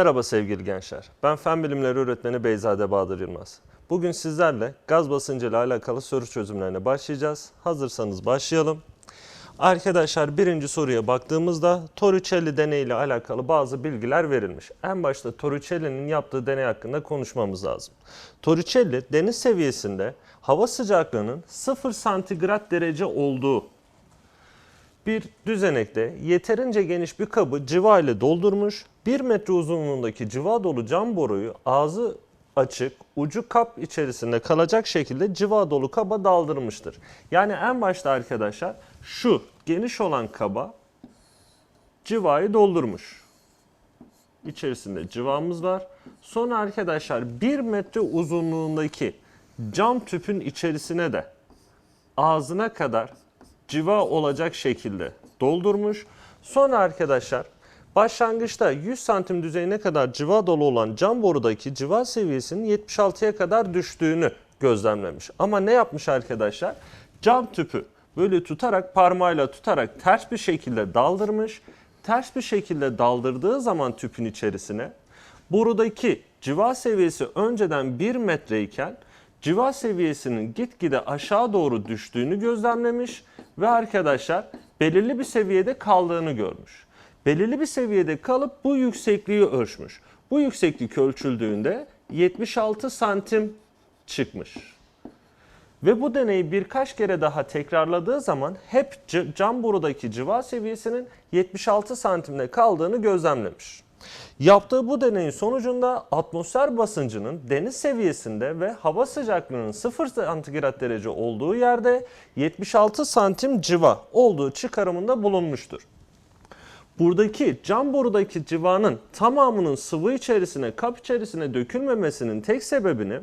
Merhaba sevgili gençler. Ben Fen Bilimleri Öğretmeni Beyzade Bahadır Yılmaz. Bugün sizlerle gaz basıncı ile alakalı soru çözümlerine başlayacağız. Hazırsanız başlayalım. Arkadaşlar birinci soruya baktığımızda Torricelli deneyi ile alakalı bazı bilgiler verilmiş. En başta Torricelli'nin yaptığı deney hakkında konuşmamız lazım. Torricelli deniz seviyesinde hava sıcaklığının 0 santigrat derece olduğu bir düzenekte yeterince geniş bir kabı cıva ile doldurmuş, 1 metre uzunluğundaki cıva dolu cam boruyu ağzı açık, ucu kap içerisinde kalacak şekilde cıva dolu kaba daldırmıştır. Yani en başta arkadaşlar şu geniş olan kaba cıvayı doldurmuş. İçerisinde cıvamız var. Sonra arkadaşlar 1 metre uzunluğundaki cam tüpün içerisine de ağzına kadar civa olacak şekilde doldurmuş. Sonra arkadaşlar başlangıçta 100 santim düzeyine kadar civa dolu olan cam borudaki civa seviyesinin 76'ya kadar düştüğünü gözlemlemiş. Ama ne yapmış arkadaşlar? Cam tüpü böyle tutarak parmağıyla tutarak ters bir şekilde daldırmış. Ters bir şekilde daldırdığı zaman tüpün içerisine borudaki civa seviyesi önceden 1 metreyken civa seviyesinin gitgide aşağı doğru düştüğünü gözlemlemiş ve arkadaşlar belirli bir seviyede kaldığını görmüş. Belirli bir seviyede kalıp bu yüksekliği ölçmüş. Bu yükseklik ölçüldüğünde 76 santim çıkmış. Ve bu deneyi birkaç kere daha tekrarladığı zaman hep cam borudaki civa seviyesinin 76 santimde kaldığını gözlemlemiş. Yaptığı bu deneyin sonucunda atmosfer basıncının deniz seviyesinde ve hava sıcaklığının 0 santigrat derece olduğu yerde 76 santim civa olduğu çıkarımında bulunmuştur. Buradaki cam borudaki civanın tamamının sıvı içerisine, kap içerisine dökülmemesinin tek sebebini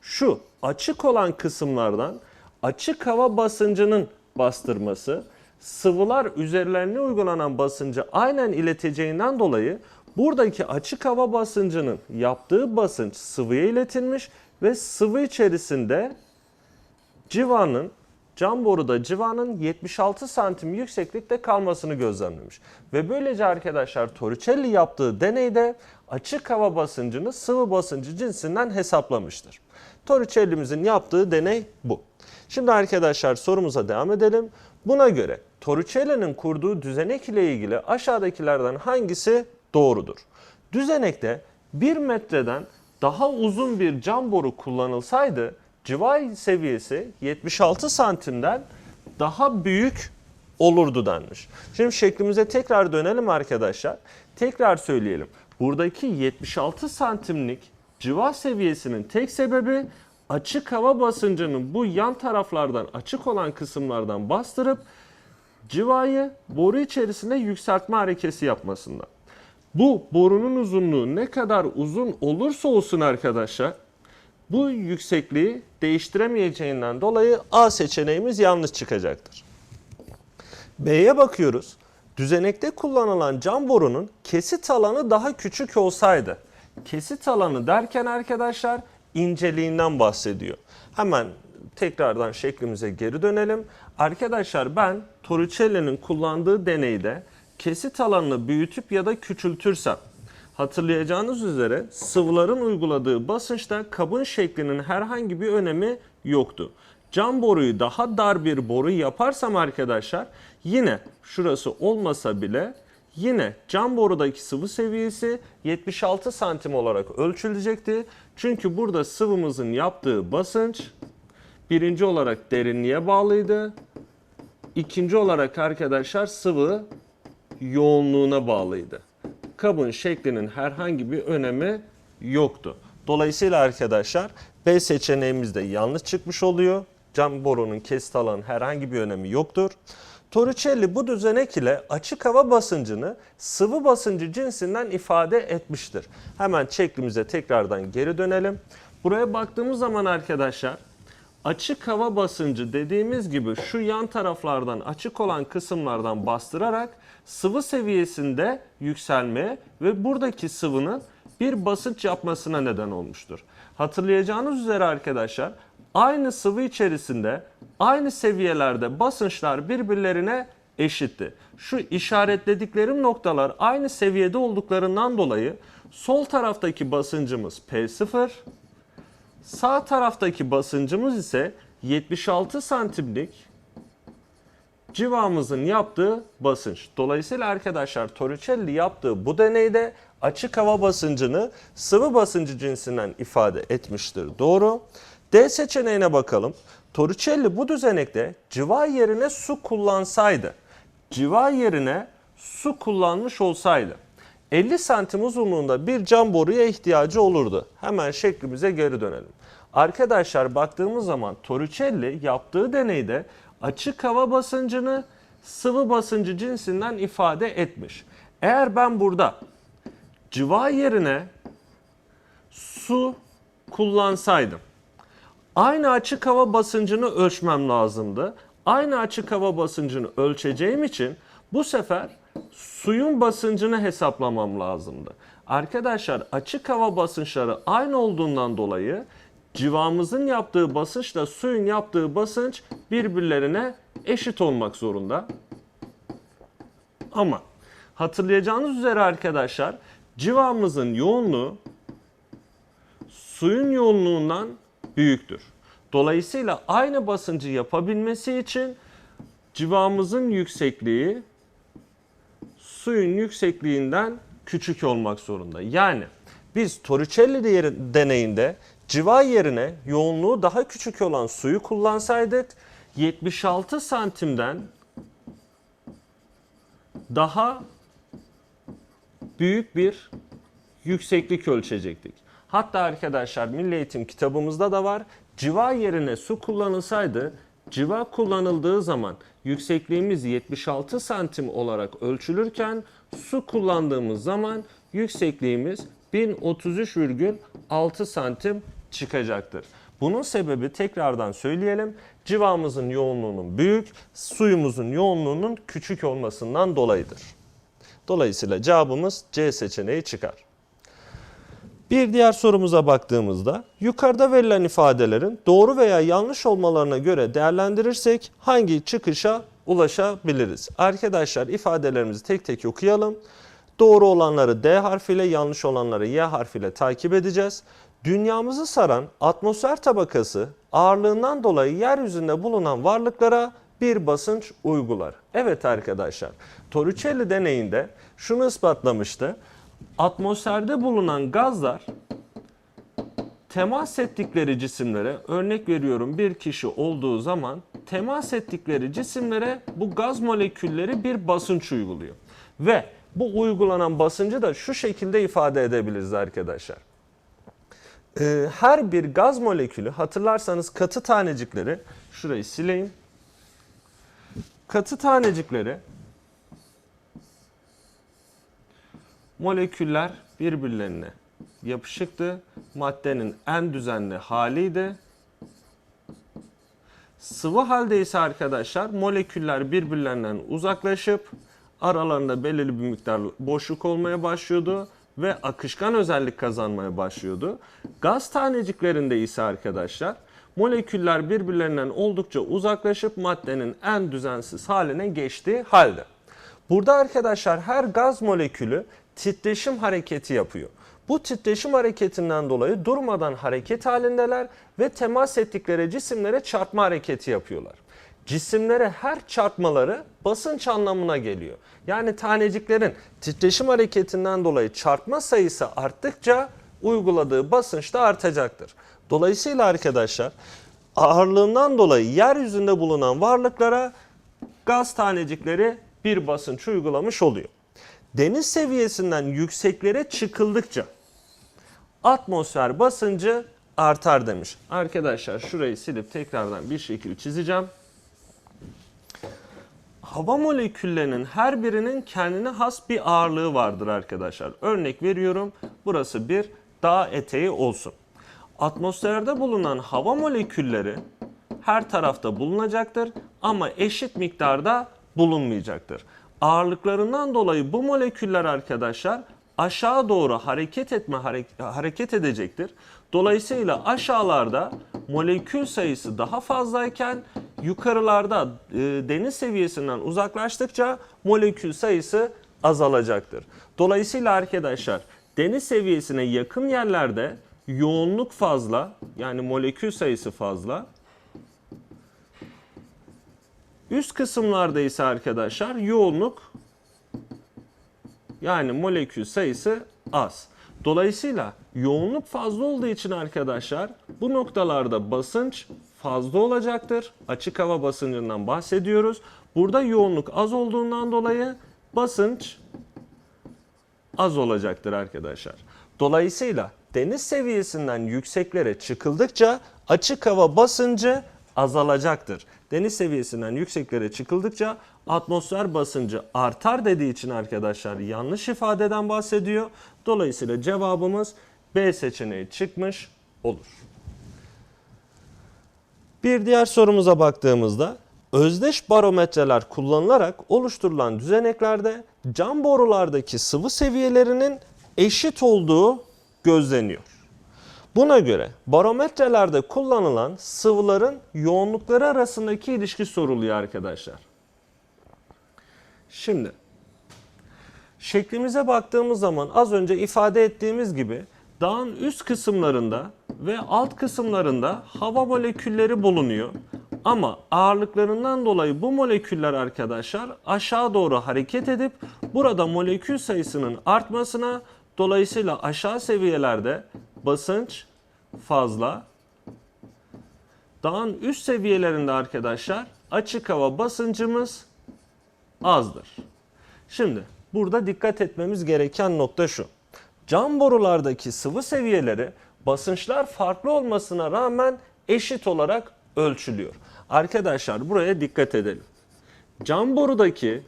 şu açık olan kısımlardan açık hava basıncının bastırması, sıvılar üzerlerine uygulanan basıncı aynen ileteceğinden dolayı buradaki açık hava basıncının yaptığı basınç sıvıya iletilmiş ve sıvı içerisinde civanın cam boruda civanın 76 santim yükseklikte kalmasını gözlemlemiş. Ve böylece arkadaşlar Torricelli yaptığı deneyde açık hava basıncını sıvı basıncı cinsinden hesaplamıştır. Torricelli'mizin yaptığı deney bu. Şimdi arkadaşlar sorumuza devam edelim. Buna göre Torricelli'nin kurduğu düzenek ile ilgili aşağıdakilerden hangisi doğrudur? Düzenekte 1 metreden daha uzun bir cam boru kullanılsaydı civa seviyesi 76 santimden daha büyük olurdu denmiş. Şimdi şeklimize tekrar dönelim arkadaşlar. Tekrar söyleyelim. Buradaki 76 santimlik civa seviyesinin tek sebebi açık hava basıncının bu yan taraflardan açık olan kısımlardan bastırıp civayı boru içerisinde yükseltme harekesi yapmasından. Bu borunun uzunluğu ne kadar uzun olursa olsun arkadaşlar bu yüksekliği değiştiremeyeceğinden dolayı A seçeneğimiz yanlış çıkacaktır. B'ye bakıyoruz. Düzenekte kullanılan cam borunun kesit alanı daha küçük olsaydı. Kesit alanı derken arkadaşlar inceliğinden bahsediyor. Hemen tekrardan şeklimize geri dönelim. Arkadaşlar ben Torricelli'nin kullandığı deneyde kesit alanını büyütüp ya da küçültürsem Hatırlayacağınız üzere sıvıların uyguladığı basınçta kabın şeklinin herhangi bir önemi yoktu. Cam boruyu daha dar bir boru yaparsam arkadaşlar yine şurası olmasa bile yine cam borudaki sıvı seviyesi 76 santim olarak ölçülecekti. Çünkü burada sıvımızın yaptığı basınç birinci olarak derinliğe bağlıydı. İkinci olarak arkadaşlar sıvı yoğunluğuna bağlıydı kabın şeklinin herhangi bir önemi yoktu. Dolayısıyla arkadaşlar B seçeneğimiz de yanlış çıkmış oluyor. Cam borunun kesit alanı herhangi bir önemi yoktur. Torricelli bu düzenek ile açık hava basıncını sıvı basıncı cinsinden ifade etmiştir. Hemen şeklimize tekrardan geri dönelim. Buraya baktığımız zaman arkadaşlar açık hava basıncı dediğimiz gibi şu yan taraflardan açık olan kısımlardan bastırarak sıvı seviyesinde yükselmeye ve buradaki sıvının bir basınç yapmasına neden olmuştur. Hatırlayacağınız üzere arkadaşlar aynı sıvı içerisinde aynı seviyelerde basınçlar birbirlerine eşitti. Şu işaretlediklerim noktalar aynı seviyede olduklarından dolayı sol taraftaki basıncımız P0, sağ taraftaki basıncımız ise 76 santimlik civamızın yaptığı basınç. Dolayısıyla arkadaşlar Torricelli yaptığı bu deneyde açık hava basıncını sıvı basıncı cinsinden ifade etmiştir. Doğru. D seçeneğine bakalım. Torricelli bu düzenekte civa yerine su kullansaydı, civa yerine su kullanmış olsaydı 50 santim uzunluğunda bir cam boruya ihtiyacı olurdu. Hemen şeklimize geri dönelim. Arkadaşlar baktığımız zaman Torricelli yaptığı deneyde açık hava basıncını sıvı basıncı cinsinden ifade etmiş. Eğer ben burada civa yerine su kullansaydım aynı açık hava basıncını ölçmem lazımdı. Aynı açık hava basıncını ölçeceğim için bu sefer suyun basıncını hesaplamam lazımdı. Arkadaşlar açık hava basınçları aynı olduğundan dolayı civamızın yaptığı basınçla suyun yaptığı basınç birbirlerine eşit olmak zorunda. Ama hatırlayacağınız üzere arkadaşlar civamızın yoğunluğu suyun yoğunluğundan büyüktür. Dolayısıyla aynı basıncı yapabilmesi için civamızın yüksekliği suyun yüksekliğinden küçük olmak zorunda. Yani biz Torricelli deneyinde civa yerine yoğunluğu daha küçük olan suyu kullansaydık 76 santimden daha büyük bir yükseklik ölçecektik. Hatta arkadaşlar Milli Eğitim kitabımızda da var. Civa yerine su kullanılsaydı, civa kullanıldığı zaman yüksekliğimiz 76 santim olarak ölçülürken su kullandığımız zaman yüksekliğimiz 1033,6 santim çıkacaktır. Bunun sebebi tekrardan söyleyelim. Civamızın yoğunluğunun büyük, suyumuzun yoğunluğunun küçük olmasından dolayıdır. Dolayısıyla cevabımız C seçeneği çıkar. Bir diğer sorumuza baktığımızda yukarıda verilen ifadelerin doğru veya yanlış olmalarına göre değerlendirirsek hangi çıkışa ulaşabiliriz? Arkadaşlar ifadelerimizi tek tek okuyalım. Doğru olanları D harfiyle, yanlış olanları Y harfiyle takip edeceğiz. Dünyamızı saran atmosfer tabakası ağırlığından dolayı yeryüzünde bulunan varlıklara bir basınç uygular. Evet arkadaşlar, Torricelli deneyinde şunu ispatlamıştı. Atmosferde bulunan gazlar temas ettikleri cisimlere örnek veriyorum bir kişi olduğu zaman temas ettikleri cisimlere bu gaz molekülleri bir basınç uyguluyor. Ve bu uygulanan basıncı da şu şekilde ifade edebiliriz arkadaşlar. Ee, her bir gaz molekülü hatırlarsanız katı tanecikleri şurayı sileyim. Katı tanecikleri moleküller birbirlerine yapışıktı. Maddenin en düzenli haliydi. Sıvı halde ise arkadaşlar moleküller birbirlerinden uzaklaşıp aralarında belirli bir miktar boşluk olmaya başlıyordu ve akışkan özellik kazanmaya başlıyordu. Gaz taneciklerinde ise arkadaşlar moleküller birbirlerinden oldukça uzaklaşıp maddenin en düzensiz haline geçtiği halde. Burada arkadaşlar her gaz molekülü titreşim hareketi yapıyor. Bu titreşim hareketinden dolayı durmadan hareket halindeler ve temas ettikleri cisimlere çarpma hareketi yapıyorlar. Cisimlere her çarpmaları basınç anlamına geliyor. Yani taneciklerin titreşim hareketinden dolayı çarpma sayısı arttıkça uyguladığı basınç da artacaktır. Dolayısıyla arkadaşlar ağırlığından dolayı yeryüzünde bulunan varlıklara gaz tanecikleri bir basınç uygulamış oluyor. Deniz seviyesinden yükseklere çıkıldıkça atmosfer basıncı artar demiş. Arkadaşlar şurayı silip tekrardan bir şekil çizeceğim. Hava moleküllerinin her birinin kendine has bir ağırlığı vardır arkadaşlar. Örnek veriyorum burası bir dağ eteği olsun. Atmosferde bulunan hava molekülleri her tarafta bulunacaktır ama eşit miktarda bulunmayacaktır. Ağırlıklarından dolayı bu moleküller arkadaşlar aşağı doğru hareket etme hareket edecektir. Dolayısıyla aşağılarda molekül sayısı daha fazlayken yukarılarda e, deniz seviyesinden uzaklaştıkça molekül sayısı azalacaktır. Dolayısıyla arkadaşlar deniz seviyesine yakın yerlerde yoğunluk fazla yani molekül sayısı fazla. Üst kısımlarda ise arkadaşlar yoğunluk yani molekül sayısı az. Dolayısıyla yoğunluk fazla olduğu için arkadaşlar bu noktalarda basınç fazla olacaktır. Açık hava basıncından bahsediyoruz. Burada yoğunluk az olduğundan dolayı basınç az olacaktır arkadaşlar. Dolayısıyla deniz seviyesinden yükseklere çıkıldıkça açık hava basıncı azalacaktır. Deniz seviyesinden yükseklere çıkıldıkça atmosfer basıncı artar dediği için arkadaşlar yanlış ifadeden bahsediyor. Dolayısıyla cevabımız B seçeneği çıkmış olur. Bir diğer sorumuza baktığımızda özdeş barometreler kullanılarak oluşturulan düzeneklerde cam borulardaki sıvı seviyelerinin eşit olduğu gözleniyor. Buna göre barometrelerde kullanılan sıvıların yoğunlukları arasındaki ilişki soruluyor arkadaşlar. Şimdi şeklimize baktığımız zaman az önce ifade ettiğimiz gibi dağın üst kısımlarında ve alt kısımlarında hava molekülleri bulunuyor. Ama ağırlıklarından dolayı bu moleküller arkadaşlar aşağı doğru hareket edip burada molekül sayısının artmasına dolayısıyla aşağı seviyelerde basınç fazla. Dağın üst seviyelerinde arkadaşlar açık hava basıncımız azdır. Şimdi burada dikkat etmemiz gereken nokta şu. Cam borulardaki sıvı seviyeleri basınçlar farklı olmasına rağmen eşit olarak ölçülüyor. Arkadaşlar buraya dikkat edelim. Cam borudaki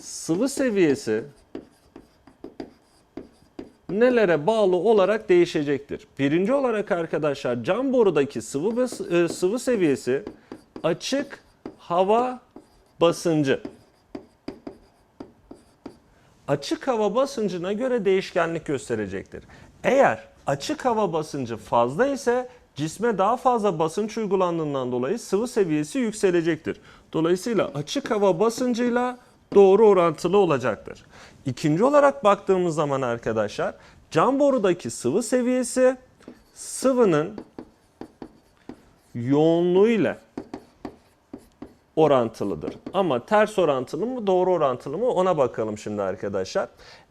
sıvı seviyesi nelere bağlı olarak değişecektir. Birinci olarak arkadaşlar cam borudaki sıvı bas- e, sıvı seviyesi açık hava basıncı. Açık hava basıncına göre değişkenlik gösterecektir. Eğer açık hava basıncı fazla ise cisme daha fazla basınç uygulandığından dolayı sıvı seviyesi yükselecektir. Dolayısıyla açık hava basıncıyla doğru orantılı olacaktır. İkinci olarak baktığımız zaman arkadaşlar cam borudaki sıvı seviyesi sıvının yoğunluğu ile orantılıdır. Ama ters orantılı mı doğru orantılı mı ona bakalım şimdi arkadaşlar.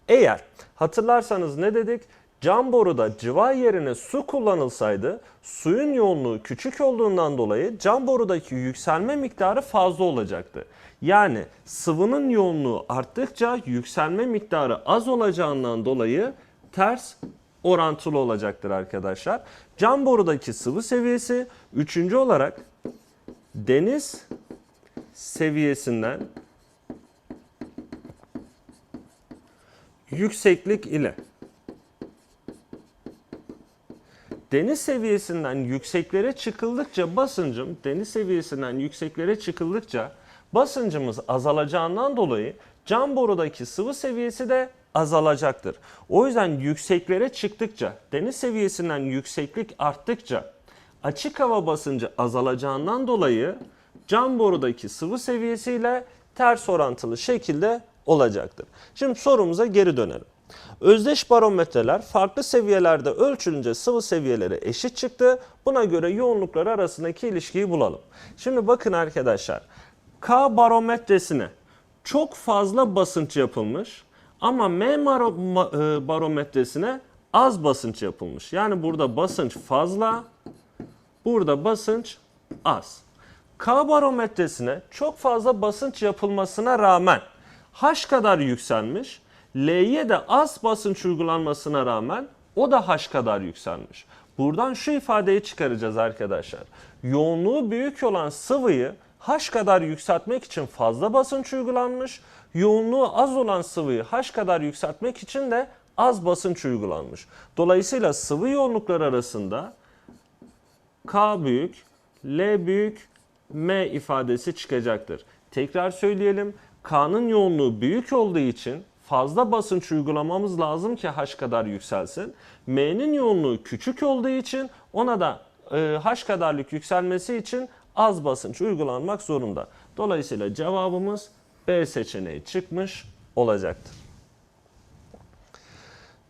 Eğer hatırlarsanız ne dedik? Cam boruda cıva yerine su kullanılsaydı suyun yoğunluğu küçük olduğundan dolayı cam borudaki yükselme miktarı fazla olacaktı. Yani sıvının yoğunluğu arttıkça yükselme miktarı az olacağından dolayı ters orantılı olacaktır arkadaşlar. Cam borudaki sıvı seviyesi üçüncü olarak deniz seviyesinden yükseklik ile deniz seviyesinden yükseklere çıkıldıkça basıncım deniz seviyesinden yükseklere çıkıldıkça basıncımız azalacağından dolayı cam borudaki sıvı seviyesi de azalacaktır. O yüzden yükseklere çıktıkça deniz seviyesinden yükseklik arttıkça açık hava basıncı azalacağından dolayı cam borudaki sıvı seviyesiyle ters orantılı şekilde olacaktır. Şimdi sorumuza geri dönelim. Özdeş barometreler farklı seviyelerde ölçülünce sıvı seviyeleri eşit çıktı. Buna göre yoğunlukları arasındaki ilişkiyi bulalım. Şimdi bakın arkadaşlar. K barometresine çok fazla basınç yapılmış ama M e, barometresine az basınç yapılmış. Yani burada basınç fazla, burada basınç az. K barometresine çok fazla basınç yapılmasına rağmen H kadar yükselmiş. L'ye de az basınç uygulanmasına rağmen o da H kadar yükselmiş. Buradan şu ifadeyi çıkaracağız arkadaşlar. Yoğunluğu büyük olan sıvıyı H kadar yükseltmek için fazla basınç uygulanmış. Yoğunluğu az olan sıvıyı H kadar yükseltmek için de az basınç uygulanmış. Dolayısıyla sıvı yoğunluklar arasında K büyük, L büyük, M ifadesi çıkacaktır. Tekrar söyleyelim. K'nın yoğunluğu büyük olduğu için fazla basınç uygulamamız lazım ki H kadar yükselsin. M'nin yoğunluğu küçük olduğu için ona da e, H kadarlık yükselmesi için az basınç uygulanmak zorunda. Dolayısıyla cevabımız B seçeneği çıkmış olacaktır.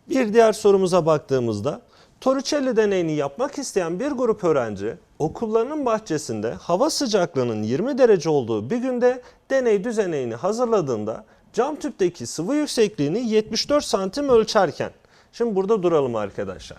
Bir diğer sorumuza baktığımızda Torricelli deneyini yapmak isteyen bir grup öğrenci okullarının bahçesinde hava sıcaklığının 20 derece olduğu bir günde deney düzeneğini hazırladığında cam tüpteki sıvı yüksekliğini 74 santim ölçerken şimdi burada duralım arkadaşlar.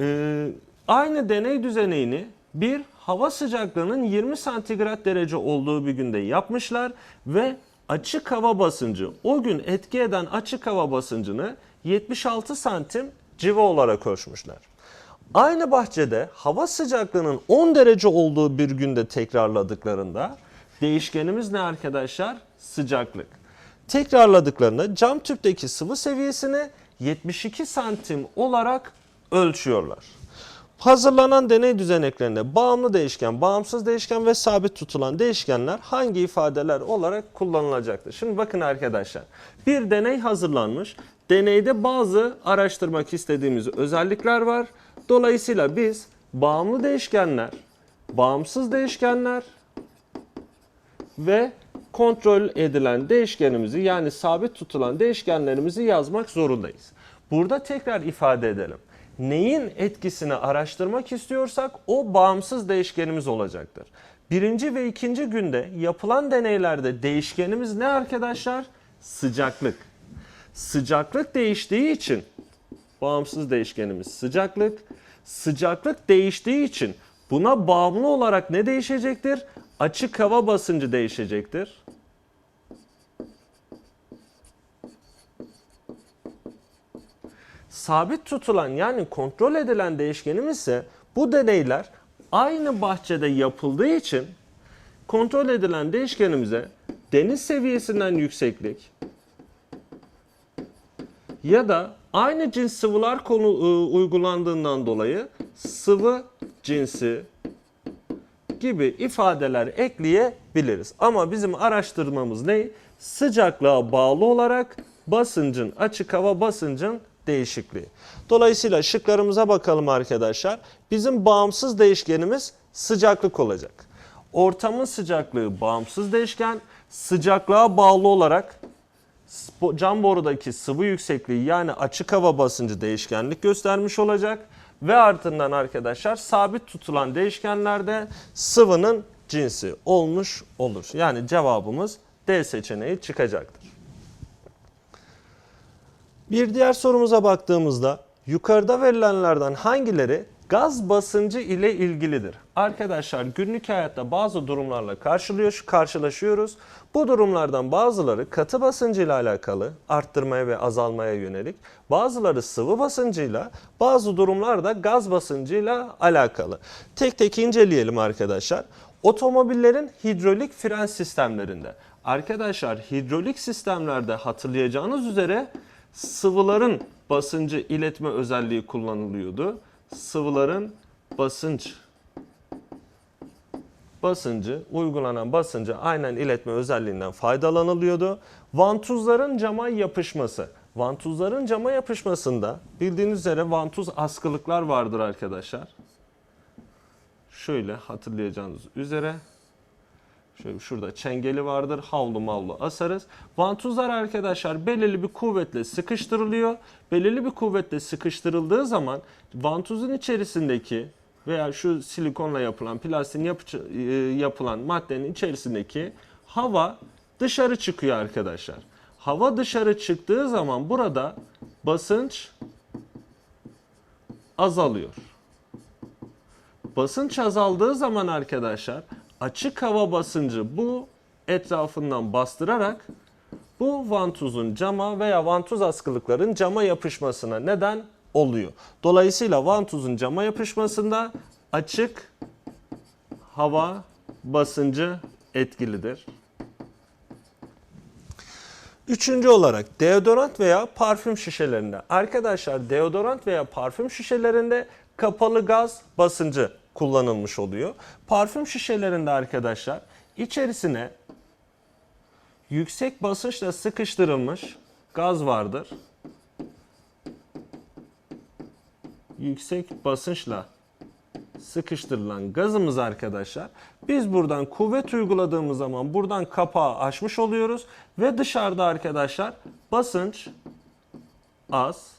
Ee, aynı deney düzeneğini bir hava sıcaklığının 20 santigrat derece olduğu bir günde yapmışlar ve açık hava basıncı o gün etki eden açık hava basıncını 76 santim civa olarak ölçmüşler. Aynı bahçede hava sıcaklığının 10 derece olduğu bir günde tekrarladıklarında değişkenimiz ne arkadaşlar? Sıcaklık. Tekrarladıklarında cam tüpteki sıvı seviyesini 72 santim olarak ölçüyorlar. Hazırlanan deney düzeneklerinde bağımlı değişken, bağımsız değişken ve sabit tutulan değişkenler hangi ifadeler olarak kullanılacaktır? Şimdi bakın arkadaşlar. Bir deney hazırlanmış. Deneyde bazı araştırmak istediğimiz özellikler var. Dolayısıyla biz bağımlı değişkenler, bağımsız değişkenler ve kontrol edilen değişkenimizi yani sabit tutulan değişkenlerimizi yazmak zorundayız. Burada tekrar ifade edelim. Neyin etkisini araştırmak istiyorsak o bağımsız değişkenimiz olacaktır. Birinci ve ikinci günde yapılan deneylerde değişkenimiz ne arkadaşlar? Sıcaklık. Sıcaklık değiştiği için bağımsız değişkenimiz sıcaklık. Sıcaklık değiştiği için buna bağımlı olarak ne değişecektir? Açık hava basıncı değişecektir. Sabit tutulan yani kontrol edilen değişkenimiz ise bu deneyler aynı bahçede yapıldığı için kontrol edilen değişkenimize deniz seviyesinden yükseklik ya da aynı cins sıvılar konu e, uygulandığından dolayı sıvı cinsi gibi ifadeler ekleyebiliriz. Ama bizim araştırmamız ne? Sıcaklığa bağlı olarak basıncın, açık hava basıncın değişikliği. Dolayısıyla şıklarımıza bakalım arkadaşlar. Bizim bağımsız değişkenimiz sıcaklık olacak. Ortamın sıcaklığı bağımsız değişken, sıcaklığa bağlı olarak cam borudaki sıvı yüksekliği yani açık hava basıncı değişkenlik göstermiş olacak. Ve ardından arkadaşlar sabit tutulan değişkenlerde sıvının cinsi olmuş olur. Yani cevabımız D seçeneği çıkacaktır. Bir diğer sorumuza baktığımızda yukarıda verilenlerden hangileri gaz basıncı ile ilgilidir? Arkadaşlar günlük hayatta bazı durumlarla karşılıyor, karşılaşıyoruz. Bu durumlardan bazıları katı basıncıyla alakalı arttırmaya ve azalmaya yönelik, bazıları sıvı basıncıyla, bazı durumlarda gaz basıncıyla alakalı. Tek tek inceleyelim arkadaşlar. Otomobillerin hidrolik fren sistemlerinde. Arkadaşlar hidrolik sistemlerde hatırlayacağınız üzere sıvıların basıncı iletme özelliği kullanılıyordu. Sıvıların basınç basıncı, uygulanan basıncı aynen iletme özelliğinden faydalanılıyordu. Vantuzların cama yapışması. Vantuzların cama yapışmasında bildiğiniz üzere vantuz askılıklar vardır arkadaşlar. Şöyle hatırlayacağınız üzere Şöyle şurada çengeli vardır. Havlu mavlu asarız. Vantuzlar arkadaşlar belirli bir kuvvetle sıkıştırılıyor. Belirli bir kuvvetle sıkıştırıldığı zaman vantuzun içerisindeki veya şu silikonla yapılan, plastiğin yapı- e, yapılan maddenin içerisindeki hava dışarı çıkıyor arkadaşlar. Hava dışarı çıktığı zaman burada basınç azalıyor. Basınç azaldığı zaman arkadaşlar açık hava basıncı bu etrafından bastırarak bu vantuzun cama veya vantuz askılıkların cama yapışmasına neden oluyor. Dolayısıyla vantuzun cama yapışmasında açık hava basıncı etkilidir. Üçüncü olarak deodorant veya parfüm şişelerinde. Arkadaşlar deodorant veya parfüm şişelerinde kapalı gaz basıncı kullanılmış oluyor. Parfüm şişelerinde arkadaşlar içerisine yüksek basınçla sıkıştırılmış gaz vardır. Yüksek basınçla sıkıştırılan gazımız arkadaşlar. Biz buradan kuvvet uyguladığımız zaman buradan kapağı açmış oluyoruz ve dışarıda arkadaşlar basınç az.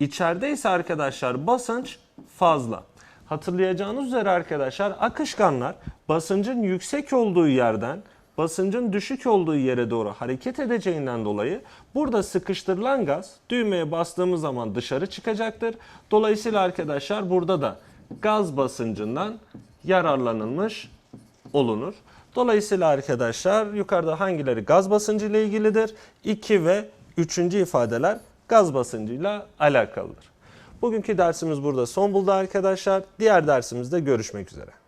İçeride ise arkadaşlar basınç fazla. Hatırlayacağınız üzere arkadaşlar akışkanlar basıncın yüksek olduğu yerden basıncın düşük olduğu yere doğru hareket edeceğinden dolayı burada sıkıştırılan gaz düğmeye bastığımız zaman dışarı çıkacaktır. Dolayısıyla arkadaşlar burada da gaz basıncından yararlanılmış olunur. Dolayısıyla arkadaşlar yukarıda hangileri gaz basıncı ile ilgilidir? 2 ve 3. ifadeler gaz basıncıyla alakalıdır. Bugünkü dersimiz burada son buldu arkadaşlar. Diğer dersimizde görüşmek üzere.